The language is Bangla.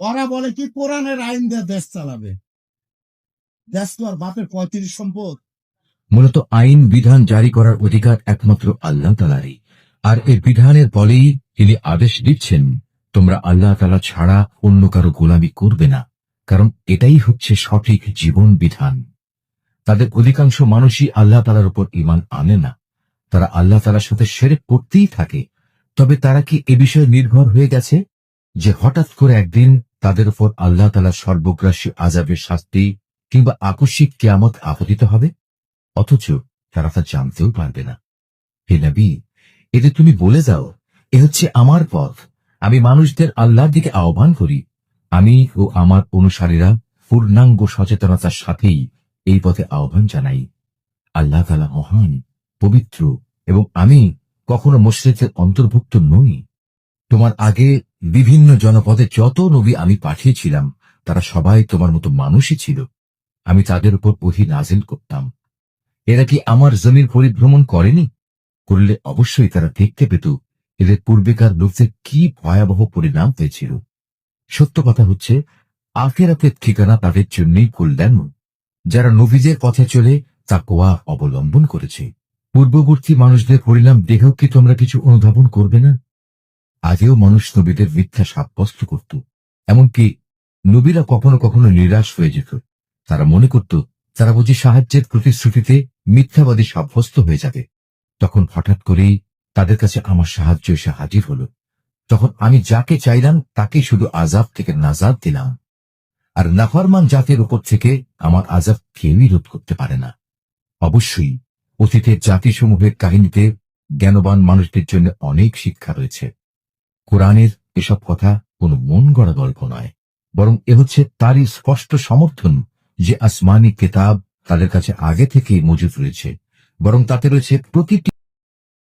ওরা বলে কি, কোরআনের আইন দিয়ে দেশ চালাবে। দেশ তো আর বাপের পঁয়ত্রিশ সম্পদ। মূলত আইন, বিধান জারি করার অধিকার একমাত্র আল্লাহ তালারই আর এই বিধানের বলেই তিনি আদেশ দিচ্ছেন, তোমরা আল্লাহ তালা ছাড়া অন্য কারও গোলামি করবে না, কারণ এটাই হচ্ছে সঠিক জীবন বিধান। তাদের অধিকাংশ মানুষই আল্লাহ তালার উপর ইমান আনে না। তারা আল্লাহ তালার সাথে সেরে করতেই থাকে। তবে তারা কি এ বিষয়ে নির্ভর হয়ে গেছে? যে হঠাৎ করে একদিন তাদের উপর আল্লাহ তালা সর্বগ্রাসী আজাবের শাস্তি কিংবা আকস্মিক কেয়ামত আপতিত হবে? অথচ তারা তা জানতেও পারবে না। হে নবী এতে তুমি বলে যাও, এ হচ্ছে আমার পথ। আমি মানুষদের আল্লাহর দিকে আহ্বান করি। আমি ও আমার অনুসারীরা পূর্ণাঙ্গ সচেতনতার সাথেই এই পথে আহ্বান জানাই। আল্লাহ তালা মহান, পবিত্র এবং আমি কখনো মুশ্রিকের অন্তর্ভুক্ত নই। তোমার আগে বিভিন্ন জনপদে যত নবী আমি পাঠিয়েছিলাম, তারা সবাই তোমার মতো মানুষই ছিল। আমি তাদের উপর ওহি নাজিল করতাম। এরা কি আমার জমির পরিভ্রমণ করেনি? করলে অবশ্যই তারা দেখতে পেত এদের পূর্বেকার লোকদের কি ভয়াবহ পরিণাম হয়েছিল। সত্য কথা হচ্ছে, আখেরাতের ঠিকানা তাদের জন্যই কল্যাণ যারা নবীজের পথে চলে, তা কোয়া অবলম্বন করেছে। পূর্ববর্তী মানুষদের পরিণাম দেখেও কি তোমরা কিছু অনুধাবন করবে না? আগেও মানুষ নবীদের মিথ্যা সাব্যস্ত করত, এমনকি নবীরা কখনো কখনো নিরাশ হয়ে যেত। তারা মনে করত তারা বুঝি সাহায্যের প্রতিশ্রুতিতে মিথ্যাবাদী সাব্যস্ত হয়ে যাবে। তখন হঠাৎ করেই তাদের কাছে আমার সাহায্য এসে হাজির হলো। তখন আমি যাকে চাইলাম তাকে শুধু আজাব থেকে নাজাদ দিলাম। আর নাফরমান জাতির উপর থেকে আমার আজাব কেউই রোধ করতে পারে না। অবশ্যই, অতীতের জাতিসমূহের কাহিনীতে জ্ঞানবান মানুষদের জন্য অনেক শিক্ষা রয়েছে। কোরআনের এসব কথা কোনো মন গড়া গল্প নয়, বরং এ হচ্ছে তারই স্পষ্ট সমর্থন যে আসমানি কেতাব তাদের কাছে আগে থেকেই মজুদ রয়েছে, বরং তাতে রয়েছে প্রতিটি